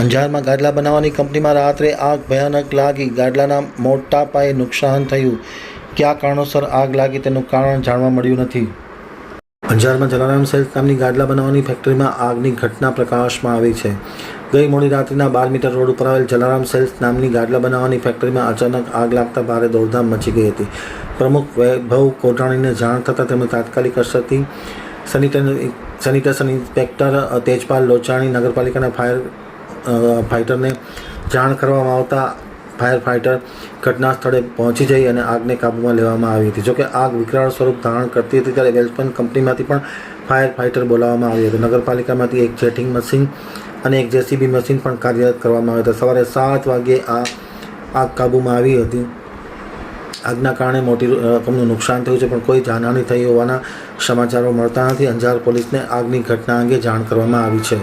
અંજારમાં ગાડલા બનાવવાની કંપનીમાં રાત્રે આગ ભયાનક લાગી. ગાડલાના મોટા પાયે નુકસાન થયું. કયા કારણોસર આગ લાગી તેનું કારણ જાણવા મળ્યું નથી. અંજારમાં જલારામ સેલ્સ નામની ગાડલા બનાવવાની ફેક્ટરીમાં આગની ઘટના પ્રકાશમાં આવી છે. ગઈ મોડી રાત્રિના બાર મીટર રોડ ઉપર આવેલ જલારામ સેલ્સ નામની ગાડલા બનાવવાની ફેક્ટરીમાં અચાનક આગ લાગતા ભારે દોડધામ મચી ગઈ હતી. પ્રમુખ વૈભવ કોટાણીને જાણ થતાં તેમણે તાત્કાલિક અસરથી સેનિટર સેનિટેશન ઇન્સ્પેક્ટર તેજપાલ લોચાણી નગરપાલિકાના ફાયર ફાઇટરને જાણ કરવામાં આવતા ફાયર ફાઇટર ઘટના સ્થળે પહોંચી જઈ અને આગને કાબૂમાં લેવામાં આવી હતી. જોકે આગ વિકરાળ સ્વરૂપ ધારણ કરતી હતી ત્યારે વેલ્સપન કંપનીમાંથી પણ ફાયર ફાઇટર બોલાવવામાં આવ્યું હતું. નગરપાલિકામાંથી એક જેટિંગ મશીન અને એક જેસીબી મશીન પણ કાર્યરત કરવામાં આવ્યા હતા. સવારે સાત વાગ્યે આ આગ કાબૂમાં આવી હતી. આગના કારણે મોટી રકમનું નુકસાન થયું છે, પણ કોઈ જાનહાની થઈ હોવાના સમાચારો મળતા નથી. અંજાર પોલીસને આગની ઘટના અંગે જાણ કરવામાં આવી છે.